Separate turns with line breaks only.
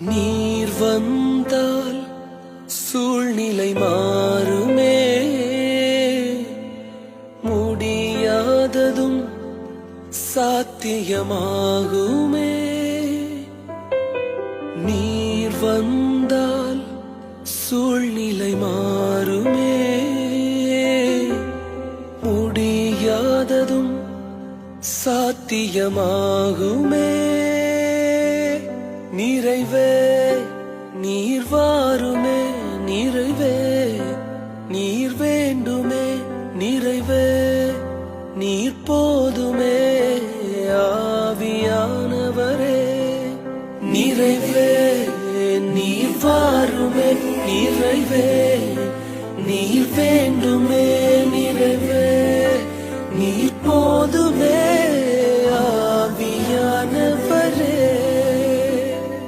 நீர் வந்தால் சூழ்நிலை மாறுமே. முடியாததும் சாத்தியமாகுமே. நீர் வந்தால் சூழ்நிலை மாறுமே. முடியாததும் சாத்தியமாகுமே. நிறைவே நீர் வாருமே நிறைவே நீர் வேண்டுமே நிறைவே நீர் போதுமே ஆவியானவரே. நிறைவே நீர் வாருமே நிறைவே நீர் வேண்டுமே நிறைவே நீர் போதுமே.